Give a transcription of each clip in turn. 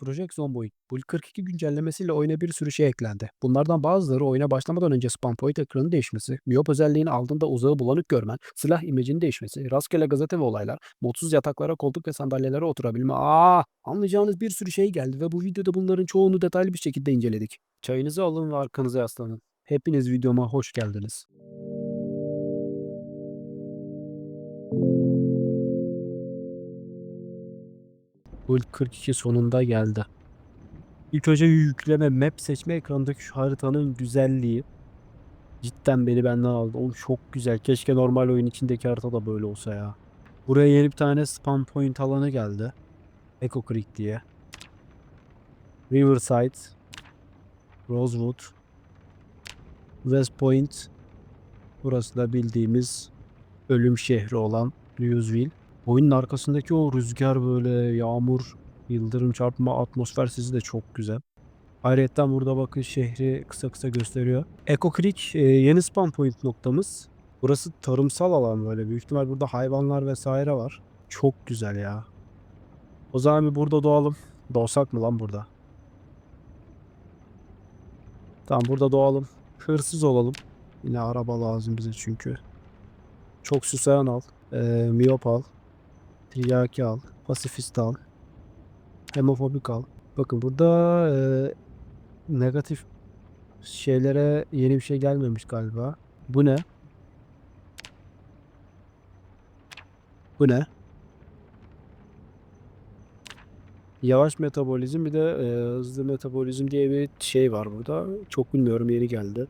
Project Zomboid. Build 42 güncellemesiyle oyuna bir sürü şey eklendi. Bunlardan bazıları oyuna başlamadan önce spawn point ekranı değişmesi, miyop özelliğini aldığında uzağı bulanık görmen, silah imajının değişmesi, rastgele gazete ve olaylar, modsuz yataklara, koltuk ve sandalyelere oturabilme. Aa, anlayacağınız bir sürü şey geldi ve bu videoda bunların çoğunu detaylı bir şekilde inceledik. Çayınızı alın ve arkanıza yaslanın. Hepiniz videoma hoş geldiniz. Build 42 sonunda geldi. İlk önce yükleme map seçme ekranındaki şu haritanın güzelliği cidden beni benden aldı. Oğlum çok güzel. Keşke normal oyun içindeki harita da böyle olsa ya. Buraya yeni bir tane spawn point alanı geldi. Echo Creek diye. Riverside, Rosewood, West Point. Burası da bildiğimiz ölüm şehri olan Louisville. Oyunun arkasındaki o rüzgar böyle yağmur, yıldırım çarpma atmosfer sizi de çok güzel. Ayrıca burada bakın şehri kısa kısa gösteriyor. Echo Creek e, yeni spawn point noktamız. Burası tarımsal alan böyle. Büyük ihtimal burada hayvanlar vesaire var. Çok güzel ya. O zaman bir burada doğalım. Doğsak mı lan burada? Tamam burada doğalım. Hırsız olalım. Yine araba lazım bize çünkü. Çok susayan al. E, miyop al. Tiryaki al. Pasifist al. Hemofobik al. Bakın burada e, negatif şeylere yeni bir şey gelmemiş galiba. Bu ne? Bu ne? Yavaş metabolizm bir de e, hızlı metabolizm diye bir şey var burada. Çok bilmiyorum yeni geldi.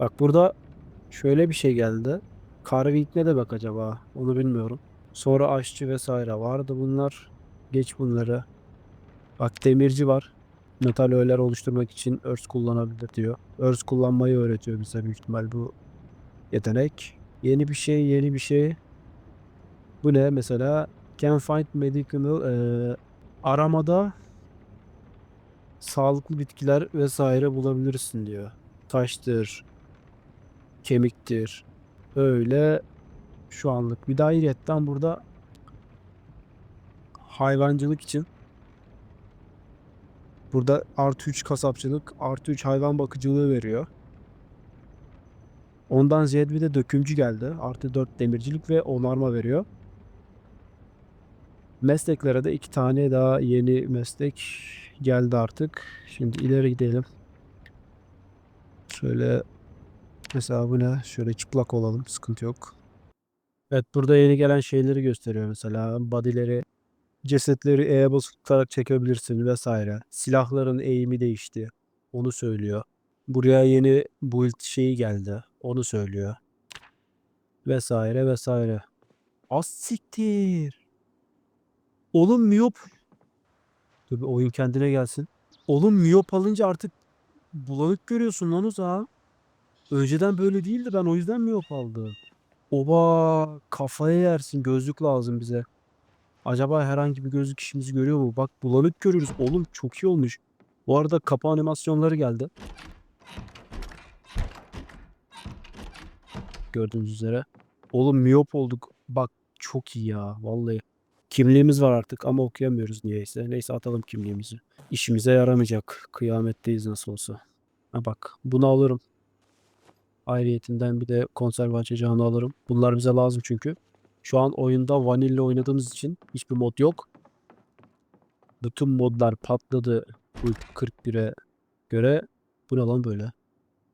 Bak burada şöyle bir şey geldi. Carving ne demek acaba? Onu bilmiyorum. Sonra aşçı vesaire vardı bunlar. Geç bunları. Bak demirci var. Metal öğeler oluşturmak için örs kullanabilir diyor. Örs kullanmayı öğretiyor bize büyük ihtimal bu yetenek. Yeni bir şey, yeni bir şey. Bu ne mesela? Can find medicinal eee, aramada sağlıklı bitkiler vesaire bulabilirsin diyor. Taştır, kemiktir. Öyle şu anlık. Bir daha ayrıyetten burada hayvancılık için burada artı 3 kasapçılık, artı 3 hayvan bakıcılığı veriyor. Ondan ziyade bir de dökümcü geldi. Artı 4 demircilik ve onarma veriyor. Mesleklere de iki tane daha yeni meslek geldi artık. Şimdi ileri gidelim. Şöyle mesela ne? Şöyle çıplak olalım. Sıkıntı yok. Evet burada yeni gelen şeyleri gösteriyor mesela. Body'leri, cesetleri E'ye tutarak çekebilirsin vesaire. Silahların eğimi değişti. Onu söylüyor. Buraya yeni build şeyi geldi. Onu söylüyor. Vesaire vesaire. Az siktir. Oğlum miyop. Dur bir oyun kendine gelsin. Oğlum miyop alınca artık bulanık görüyorsun lan uzağa. Önceden böyle değildi ben o yüzden miyop aldım. Oba kafaya yersin gözlük lazım bize. Acaba herhangi bir gözlük işimizi görüyor mu? Bak bulanık görüyoruz. Oğlum çok iyi olmuş. Bu arada kapı animasyonları geldi. Gördüğünüz üzere. Oğlum miyop olduk. Bak çok iyi ya vallahi. Kimliğimiz var artık ama okuyamıyoruz niyeyse. Neyse atalım kimliğimizi. İşimize yaramayacak. Kıyametteyiz nasıl olsa. Ha bak bunu alırım. Ayrıyetinden bir de konserve açacağını alırım. Bunlar bize lazım çünkü. Şu an oyunda vanilla oynadığımız için hiçbir mod yok. Bütün modlar patladı bu 41'e göre. Bu ne lan böyle?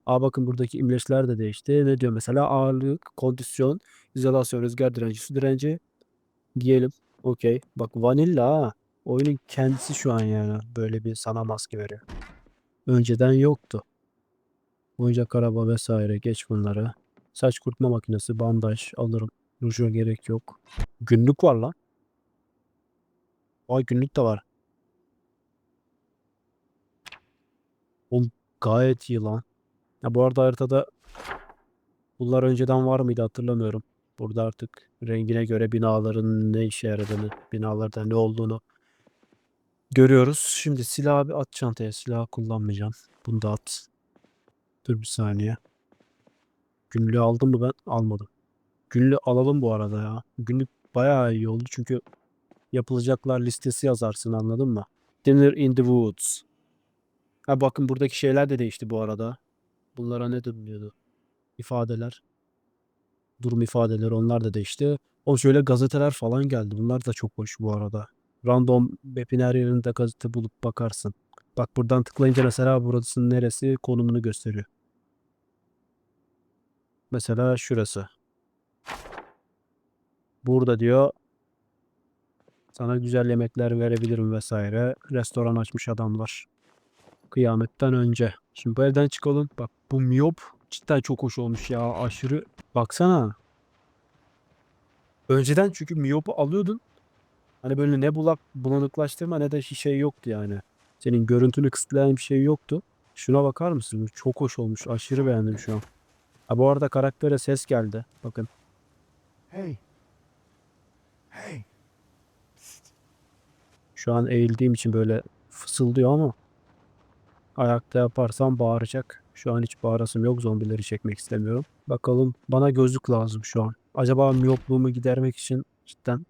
Aa bakın buradaki imleçler de değişti. Ne diyor mesela? Ağırlık, kondisyon, izolasyon, rüzgar direnci, su direnci diyelim. Okey. Bak vanilla ha. Oyunun kendisi şu an yani böyle bir sana maske veriyor. Önceden yoktu. Oyuncak araba vesaire geç bunları. Saç kurutma makinesi, bandaj alırım. Ruja gerek yok. Günlük var lan. Ay günlük de var. Oğlum gayet iyi lan. Ya bu arada haritada bunlar önceden var mıydı hatırlamıyorum. Burada artık rengine göre binaların ne işe yaradığını, binalarda ne olduğunu görüyoruz. Şimdi silahı bir at çantaya. Silah kullanmayacağım. Bunu da at. Dur bir saniye. Günlüğü aldım mı ben? Almadım. Günlüğü alalım bu arada ya. Günlük bayağı iyi oldu çünkü yapılacaklar listesi yazarsın anladın mı? Dinner in the woods. Ha bakın buradaki şeyler de değişti bu arada. Bunlara ne deniliyordu? İfadeler. Durum ifadeleri onlar da değişti. O şöyle gazeteler falan geldi. Bunlar da çok hoş bu arada. Random map'in her yerinde gazete bulup bakarsın. Bak buradan tıklayınca mesela burasının neresi konumunu gösteriyor. Mesela şurası. Burada diyor sana güzel yemekler verebilirim vesaire. Restoran açmış adamlar. Kıyametten önce. Şimdi bu evden çıkalım. Bak bu miyop cidden çok hoş olmuş ya. Aşırı. Baksana. Önceden çünkü miyopu alıyordun. Hani böyle ne bulak bulanıklaştırma ne de şey yoktu yani. Senin görüntünü kısıtlayan bir şey yoktu. Şuna bakar mısın? Çok hoş olmuş. Aşırı beğendim şu an. Ha bu arada karaktere ses geldi. Bakın. Hey. Hey. Şu an eğildiğim için böyle fısıldıyor ama ayakta yaparsam bağıracak. Şu an hiç bağırasım yok. Zombileri çekmek istemiyorum. Bakalım bana gözlük lazım şu an. Acaba miyopluğumu gidermek için cidden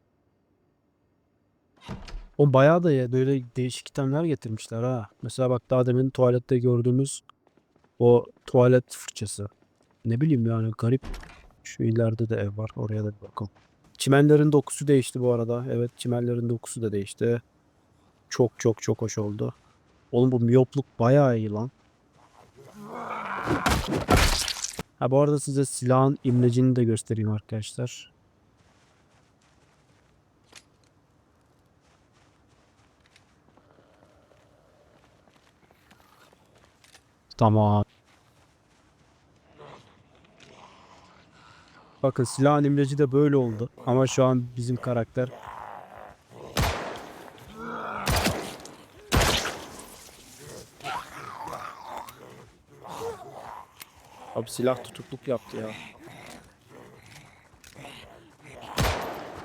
o bayağı da ya böyle değişik itemler getirmişler ha. Mesela bak daha demin tuvalette gördüğümüz o tuvalet fırçası. Ne bileyim yani garip. Şu ileride de ev var. Oraya da bir bakalım. Çimenlerin dokusu değişti bu arada. Evet çimenlerin dokusu da değişti. Çok çok çok hoş oldu. Oğlum bu miyopluk bayağı iyi lan. Ha bu arada size silahın imlecini de göstereyim arkadaşlar. Tamam. Bakın silahın imleci de böyle oldu. Ama şu an bizim karakter Abi silah tutukluk yaptı ya.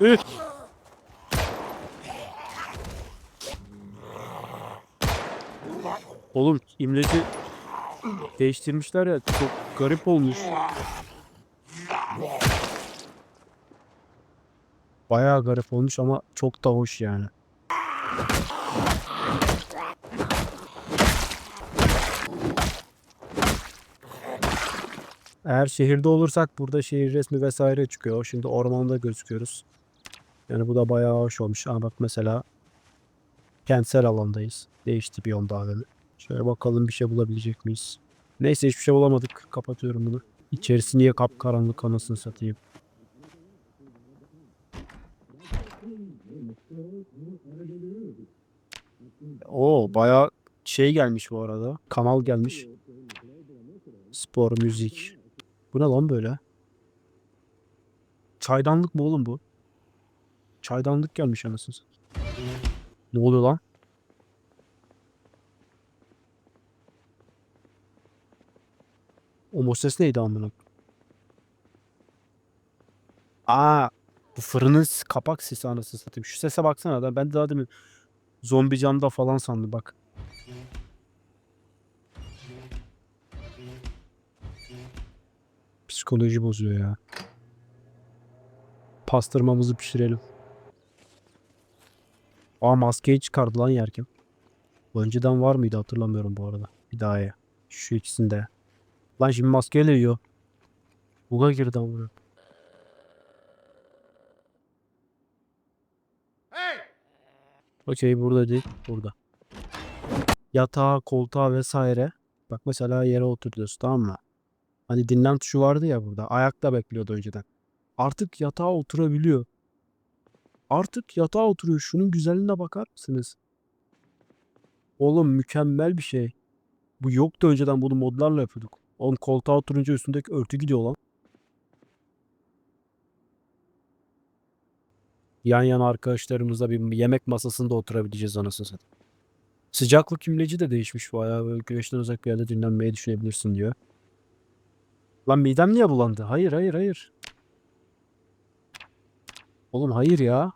Üf! Oğlum imleci değiştirmişler ya çok garip olmuş. Bayağı garip olmuş ama çok da hoş yani. Eğer şehirde olursak burada şehir resmi vesaire çıkıyor. Şimdi ormanda gözüküyoruz. Yani bu da bayağı hoş olmuş. Ama bak mesela kentsel alandayız. Değişti bir onda AVM. Şöyle bakalım bir şey bulabilecek miyiz? Neyse hiçbir şey bulamadık. Kapatıyorum bunu. İçerisi niye kapkaranlık anasını satayım. Oo bayağı şey gelmiş bu arada. Kanal gelmiş. Spor, müzik. Bu ne lan böyle? Çaydanlık mı oğlum bu? Çaydanlık gelmiş anasını satayım. Ne oluyor lan? O ses neydi amına? Aa, bu fırının kapak sesi anasını satayım. Şu sese baksana da ben daha demin zombi canda falan sandım bak. Psikoloji bozuyor ya. Pastırmamızı pişirelim. Aa maskeyi çıkardı lan yerken. Önceden var mıydı hatırlamıyorum bu arada. Bir daha ye. Şu ikisinde. Lan şimdi maskeyle yiyor. Buga girdi amına. Hey. Okey burada değil. Burada. Yatağa, koltuğa vesaire. Bak mesela yere oturuyorsun tamam mı? Hani dinlen tuşu vardı ya burada. Ayakta bekliyordu önceden. Artık yatağa oturabiliyor. Artık yatağa oturuyor. Şunun güzelliğine bakar mısınız? Oğlum mükemmel bir şey. Bu yoktu önceden bunu modlarla yapıyorduk. Oğlum koltuğa oturunca üstündeki örtü gidiyor lan. Yan yana arkadaşlarımızla bir yemek masasında oturabileceğiz anasını satayım. Sıcaklık imleci de değişmiş bayağı böyle güneşten uzak bir yerde dinlenmeyi düşünebilirsin diyor. Lan midem niye bulandı? Hayır hayır hayır. Oğlum hayır ya.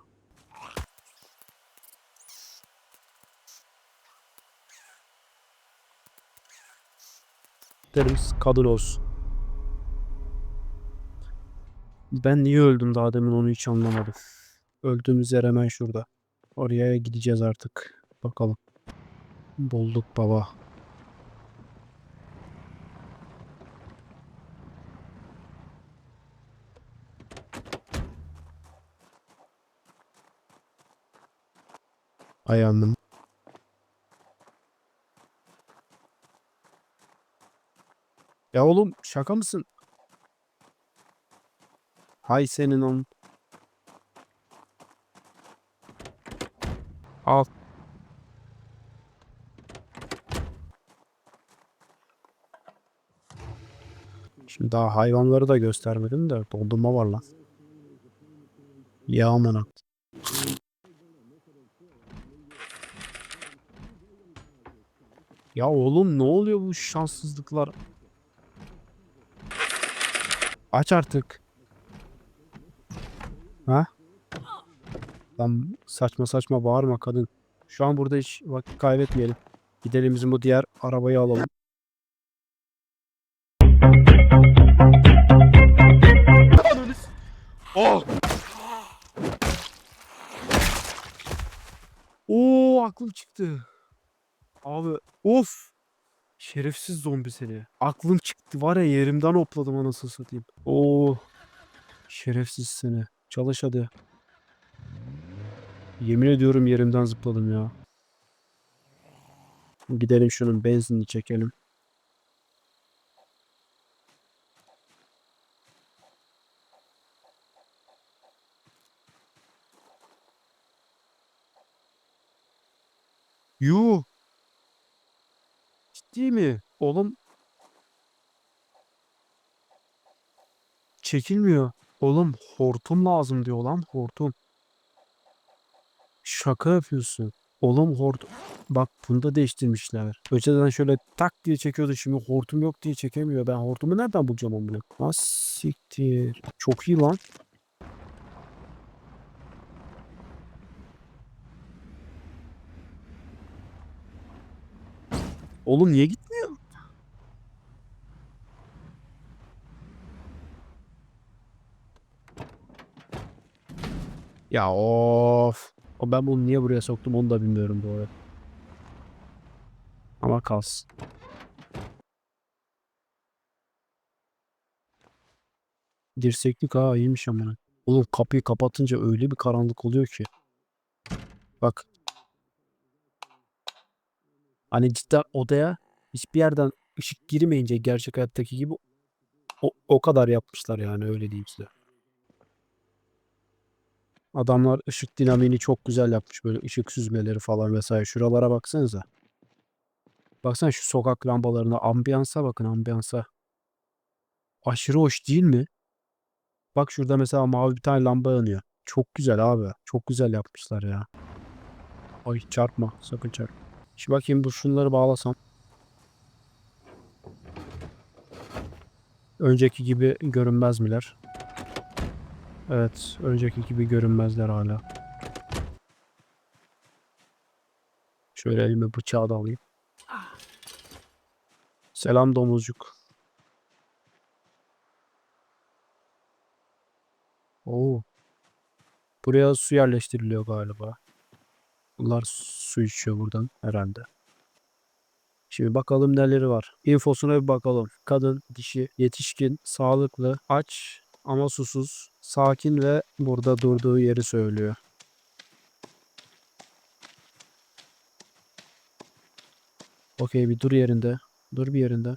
Derimiz kadın olsun. Ben niye öldüm daha demin onu hiç anlamadım. Öldüğümüz yer hemen şurada. Oraya gideceğiz artık. Bakalım. Bulduk baba. Ayağımın. Ya oğlum şaka mısın? Hay senin on. Al. Şimdi daha hayvanları da göstermedim de dondurma var lan. Ya amına. Ya oğlum ne oluyor bu şanssızlıklar? Aç artık. Ha? Lan saçma saçma bağırma kadın. Şu an burada hiç vakit kaybetmeyelim. Gidelim bizim bu diğer arabayı alalım. Oh! Oo aklım çıktı. Abi of. Şerefsiz zombi seni. Aklım çıktı var ya yerimden hopladım anasını satayım. Oo. Şerefsiz seni. Çalış hadi. Yemin ediyorum yerimden zıpladım ya. Gidelim şunun benzinini çekelim. Yuh. Ciddi mi? Oğlum. Çekilmiyor. Oğlum hortum lazım diyor lan hortum. Şaka yapıyorsun. Oğlum hortum. Bak bunu da değiştirmişler. Önceden şöyle tak diye çekiyordu şimdi hortum yok diye çekemiyor. Ben hortumu nereden bulacağım onu? Nasıl siktir. Çok iyi lan. Oğlum niye gitmiyor? Ya of. O ben bunu niye buraya soktum onu da bilmiyorum arada. Ama kalsın. Dirseklik ha iyiymiş amına. Oğlum kapıyı kapatınca öyle bir karanlık oluyor ki. Bak. Hani cidden odaya hiçbir yerden ışık girmeyince gerçek hayattaki gibi o, o kadar yapmışlar yani öyle diyeyim size. Adamlar ışık dinamiğini çok güzel yapmış. Böyle ışık süzmeleri falan vesaire. Şuralara baksanıza. Baksana şu sokak lambalarına. Ambiyansa bakın ambiyansa. Aşırı hoş değil mi? Bak şurada mesela mavi bir tane lamba yanıyor. Çok güzel abi. Çok güzel yapmışlar ya. Ay çarpma. Sakın çarpma. Şimdi bakayım bu şunları bağlasam. Önceki gibi görünmez miler? Evet, önceki gibi görünmezler hala. Şöyle elime bıçağı da alayım. Selam domuzcuk. Oo. Buraya su yerleştiriliyor galiba. Bunlar su içiyor buradan herhalde. Şimdi bakalım neleri var. İnfosuna bir bakalım. Kadın, dişi, yetişkin, sağlıklı, aç ama susuz, sakin ve burada durduğu yeri söylüyor. Okey bir dur yerinde. Dur bir yerinde.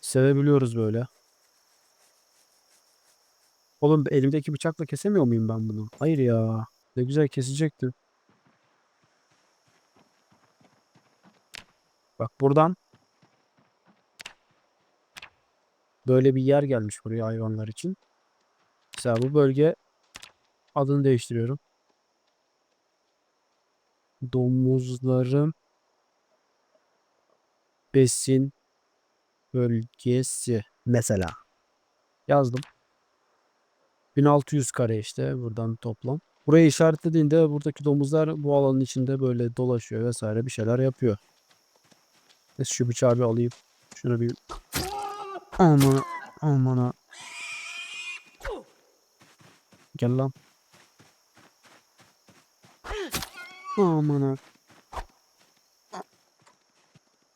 Sevebiliyoruz böyle. Oğlum elimdeki bıçakla kesemiyor muyum ben bunu? Hayır ya. Ne güzel kesecektim. Bak buradan böyle bir yer gelmiş buraya hayvanlar için. Mesela bu bölge adını değiştiriyorum. Domuzların besin bölgesi mesela. Yazdım. 1600 kare işte buradan toplam. Burayı işaretlediğinde buradaki domuzlar bu alanın içinde böyle dolaşıyor vesaire bir şeyler yapıyor. Neyse şu bıçağı bir alayım. Şunu bir Aman aman Gel lan. Aman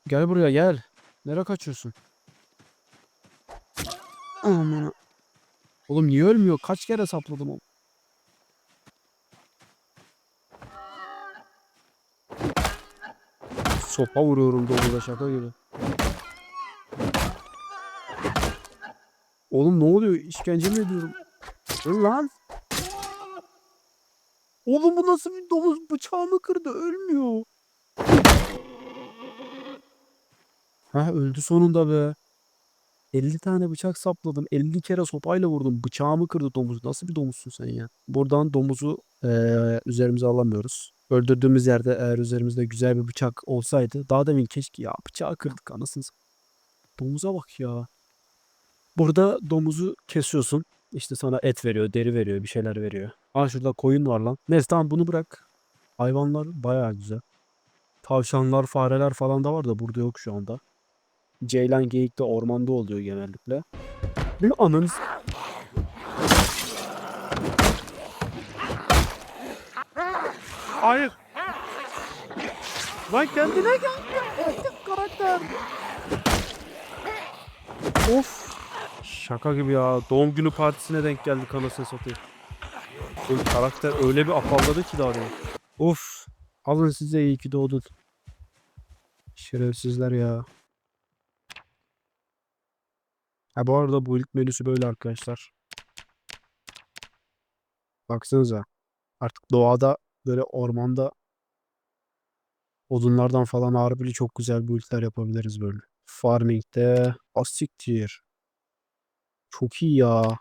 Gel buraya gel. Nereye kaçıyorsun? Aman. Oğlum niye ölmüyor? Kaç kere sapladım onu? Sopa vuruyorum domuza şaka gibi. Oğlum ne oluyor? İşkence mi ediyorum? Öl lan. Oğlum bu nasıl bir domuz bıçağımı kırdı ölmüyor. Ha öldü sonunda be. 50 tane bıçak sapladım. 50 kere sopayla vurdum. Bıçağımı kırdı domuz. Nasıl bir domuzsun sen ya? Buradan domuzu eee, üzerimize alamıyoruz. Öldürdüğümüz yerde eğer üzerimizde güzel bir bıçak olsaydı daha demin keşke ya bıçağı kırdık anasını s- Domuza bak ya. Burada domuzu kesiyorsun. İşte sana et veriyor, deri veriyor, bir şeyler veriyor. Aa şurada koyun var lan. Neyse tamam bunu bırak. Hayvanlar bayağı güzel. Tavşanlar, fareler falan da var da burada yok şu anda. Ceylan geyik de ormanda oluyor genellikle. Bir ananız... Hayır. Lan kendine gel. Karakter. Of. Şaka gibi ya. Doğum günü partisine denk geldik anasını satayım. Oğlum karakter öyle bir afalladı ki daha demin. Of. Alın size iyi ki doğdun. Şerefsizler ya. Ha bu arada bu ilk menüsü böyle arkadaşlar. Baksanıza. Artık doğada böyle ormanda odunlardan falan harbili çok güzel build'ler yapabiliriz böyle. Farming'de asiktir. Çok iyi ya.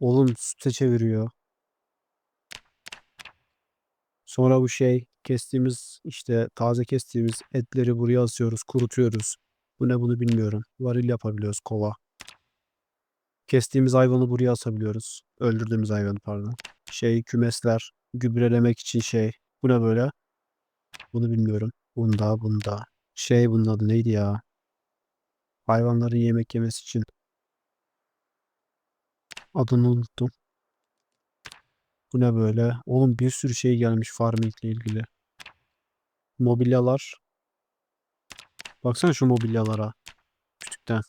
Oğlum süte çeviriyor. Sonra bu şey kestiğimiz işte taze kestiğimiz etleri buraya asıyoruz, kurutuyoruz. Bu ne bunu bilmiyorum. Varil yapabiliyoruz kova. Kestiğimiz hayvanı buraya asabiliyoruz. Öldürdüğümüz hayvanı pardon. Şey kümesler gübrelemek için şey. Bu ne böyle? Bunu bilmiyorum. Bunda bunda. Şey bunun adı neydi ya? Hayvanların yemek yemesi için. Adını unuttum. Bu ne böyle? Oğlum bir sürü şey gelmiş farming ile ilgili. Mobilyalar. Baksana şu mobilyalara. Küçükten.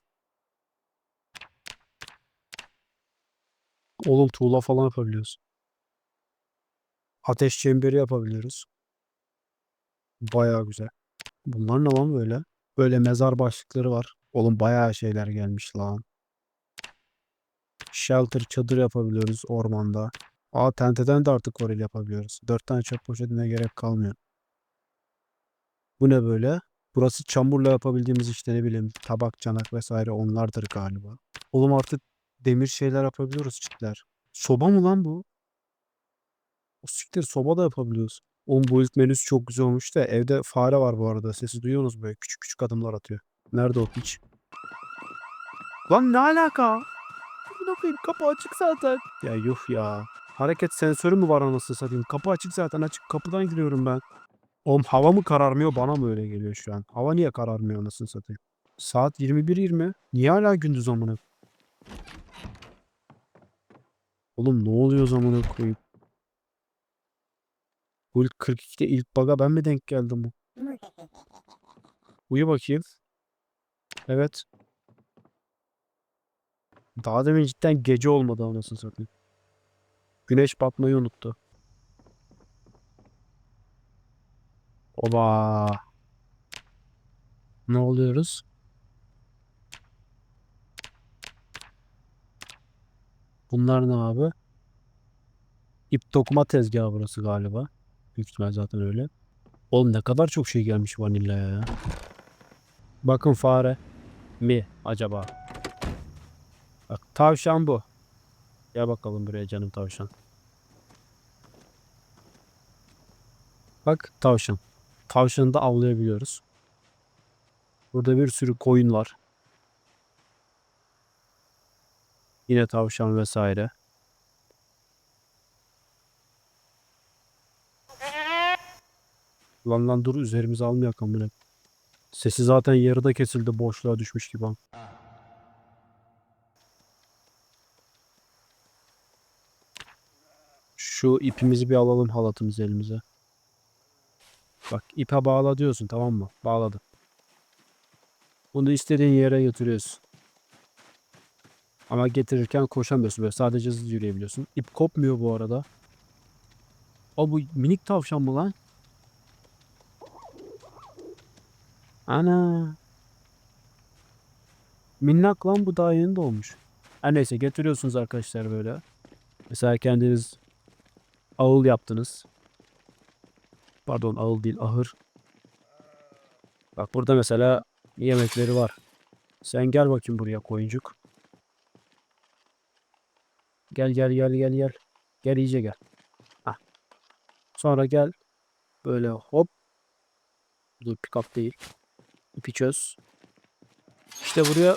Oğlum tuğla falan yapabiliyoruz. Ateş çemberi yapabiliyoruz. Bayağı güzel. Bunlar ne lan böyle? Böyle mezar başlıkları var. Oğlum bayağı şeyler gelmiş lan. Shelter çadır yapabiliyoruz ormanda. Aa tenteden de artık varil yapabiliyoruz. Dört tane çöp poşetine gerek kalmıyor. Bu ne böyle? Burası çamurla yapabildiğimiz işte ne bileyim tabak, çanak vesaire onlardır galiba. Oğlum artık demir şeyler yapabiliyoruz çitler. Soba mı lan bu? O siktir soba da yapabiliyoruz. Oğlum bu ilk menüsü çok güzel olmuş da evde fare var bu arada. Sesi duyuyorsunuz böyle küçük küçük adımlar atıyor. Nerede o piç? Lan ne alaka? Amına koyayım kapı açık zaten. Ya yuh ya. Hareket sensörü mü var anasını satayım? Kapı açık zaten açık. Kapıdan giriyorum ben. Oğlum hava mı kararmıyor bana mı öyle geliyor şu an? Hava niye kararmıyor anasını satayım? Saat 21.20. Niye hala gündüz amına? Oğlum ne oluyor zamana koyayım? Bu ilk 42'de ilk baga ben mi denk geldim bu? Uyu bakayım. Evet. Daha demin cidden gece olmadı anasını satayım. Güneş batmayı unuttu. Oba. Ne oluyoruz? Bunlar ne abi? İp dokuma tezgahı burası galiba. Büyük ihtimal zaten öyle. Oğlum ne kadar çok şey gelmiş vanilyaya ya. Bakın fare mi acaba? Bak tavşan bu. Gel bakalım buraya canım tavşan. Bak tavşan. Tavşanı da avlayabiliyoruz. Burada bir sürü koyun var. Yine tavşan vesaire. Lan lan dur üzerimize almayak amına. Sesi zaten yarıda kesildi boşluğa düşmüş gibi. Şu ipimizi bir alalım halatımızı elimize. Bak ipe bağla diyorsun tamam mı? Bağladım. Bunu istediğin yere götürüyorsun. Ama getirirken koşamıyorsun böyle sadece hızlı yürüyebiliyorsun. İp kopmuyor bu arada. O bu minik tavşan mı lan? Ana. Minnak lan bu daha yeni doğmuş. Her neyse getiriyorsunuz arkadaşlar böyle. Mesela kendiniz ağıl yaptınız. Pardon ağıl değil ahır. Bak burada mesela yemekleri var. Sen gel bakayım buraya koyuncuk. Gel gel gel gel gel. Gel iyice gel. Hah. Sonra gel. Böyle hop. Dur pick up değil. İpi çöz. İşte buraya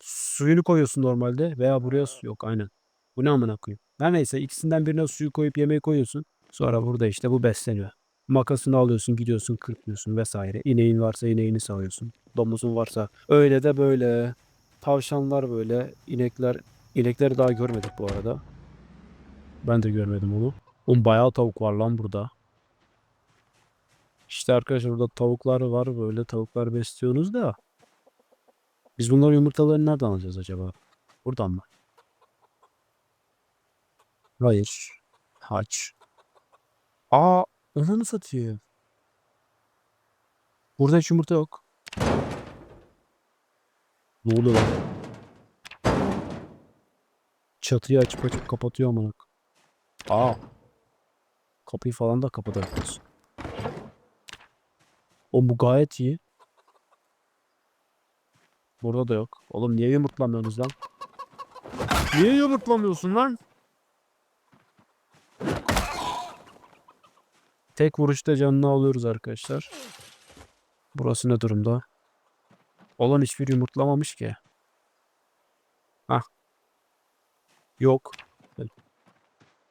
suyunu koyuyorsun normalde veya buraya su yok aynen. Bu ne amına koyayım. Her neyse ikisinden birine suyu koyup yemeği koyuyorsun. Sonra burada işte bu besleniyor. Makasını alıyorsun gidiyorsun kırpıyorsun vesaire. İneğin varsa ineğini sağıyorsun. Domuzun varsa öyle de böyle. Tavşanlar böyle. inekler. İnekleri daha görmedik bu arada. Ben de görmedim onu. Oğlum bayağı tavuk var lan burada. İşte arkadaşlar burada tavuklar var böyle tavuklar besliyorsunuz da. Biz bunların yumurtalarını nereden alacağız acaba? Buradan mı? Hayır. Haç. Aa, onu satıyor? Burada hiç yumurta yok. Ne oluyor lan? Çatıyı açıp açıp kapatıyor amına. Aa. Kapıyı falan da kapatabiliyorsun. O bu gayet iyi. Burada da yok. Oğlum niye yumurtlamıyorsunuz lan? Niye yumurtlamıyorsun lan? Tek vuruşta canını alıyoruz arkadaşlar. Burası ne durumda? Olan hiçbir yumurtlamamış ki. Hah. Yok.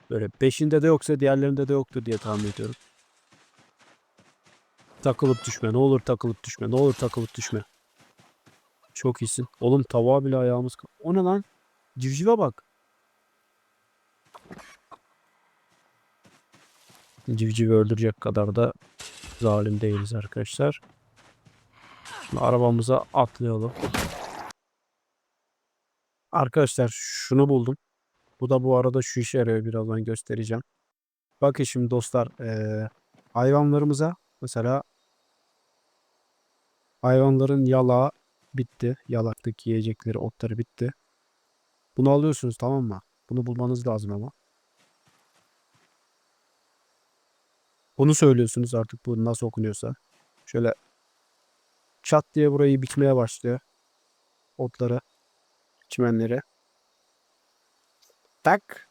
Böyle beşinde de yoksa diğerlerinde de yoktur diye tahmin ediyorum. Takılıp düşme. Ne olur takılıp düşme. Ne olur takılıp düşme. Çok iyisin. Oğlum tavuğa bile ayağımız... O ne lan? Civcive bak. Civcivi öldürecek kadar da zalim değiliz arkadaşlar. Şimdi arabamıza atlayalım. Arkadaşlar şunu buldum. Bu da bu arada şu işe yarıyor birazdan göstereceğim. Bakın şimdi dostlar eee, hayvanlarımıza mesela hayvanların yalağı bitti. Yalaktaki yiyecekleri otları bitti. Bunu alıyorsunuz tamam mı? Bunu bulmanız lazım ama. Bunu söylüyorsunuz artık bu nasıl okunuyorsa. Şöyle çat diye burayı biçmeye başlıyor. Otları, çimenleri. Tak.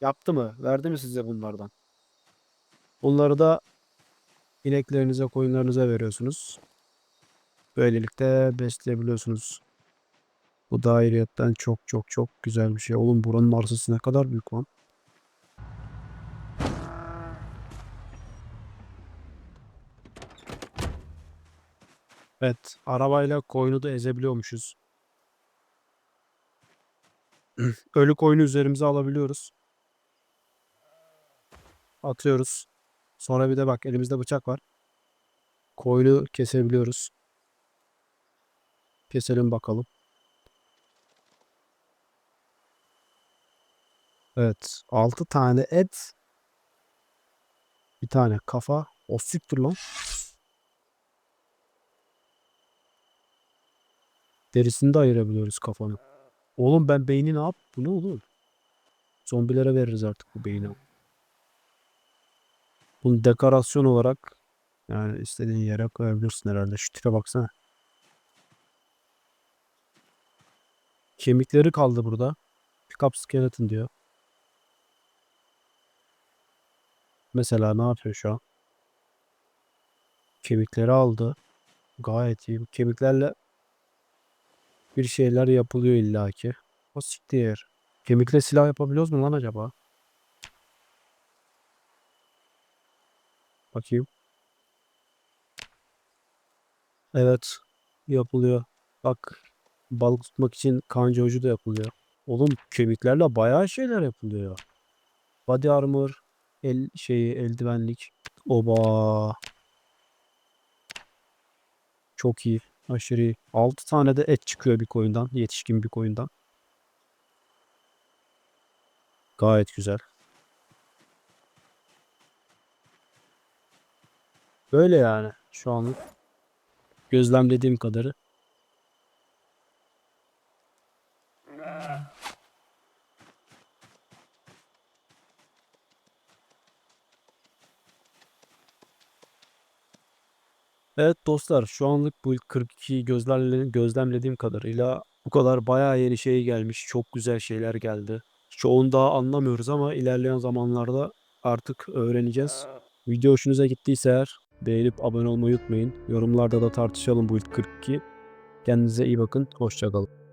Yaptı mı? Verdi mi size bunlardan? Bunları da ineklerinize, koyunlarınıza veriyorsunuz. Böylelikle besleyebiliyorsunuz. Bu da ayrıyetten çok çok çok güzel bir şey. Oğlum buranın arsası ne kadar büyük lan. Evet, arabayla koyunu da ezebiliyormuşuz. Ölü koyunu üzerimize alabiliyoruz. Atıyoruz. Sonra bir de bak elimizde bıçak var. Koyunu kesebiliyoruz. Keselim bakalım. Evet. 6 tane et. Bir tane kafa. O siktir lan. Derisini de ayırabiliyoruz kafanı. Oğlum ben beyni ne yap? Bu ne oğlum? Zombilere veririz artık bu beyni. Bunu dekorasyon olarak yani istediğin yere koyabilirsin herhalde. Şu tipe baksana. Kemikleri kaldı burada. Pickup skeleton diyor. Mesela ne yapıyor şu an? Kemikleri aldı. Gayet iyi. Kemiklerle bir şeyler yapılıyor illaki. O siktir. Kemikle silah yapabiliyoruz mu lan acaba? Bakayım. Evet. Yapılıyor. Bak. Balık tutmak için kanca ucu da yapılıyor. Oğlum kemiklerle bayağı şeyler yapılıyor. Body armor, el şeyi, eldivenlik. Oba. Çok iyi. Aşırı iyi. 6 tane de et çıkıyor bir koyundan. Yetişkin bir koyundan. Gayet güzel. Böyle yani şu anlık. Gözlemlediğim kadarı. Evet dostlar şu anlık bu ilk 42 gözlemle, gözlemlediğim kadarıyla bu kadar bayağı yeni şey gelmiş. Çok güzel şeyler geldi. Çoğunu daha anlamıyoruz ama ilerleyen zamanlarda artık öğreneceğiz. Video hoşunuza gittiyse eğer beğenip abone olmayı unutmayın. Yorumlarda da tartışalım bu ilk 42. Kendinize iyi bakın. Hoşçakalın.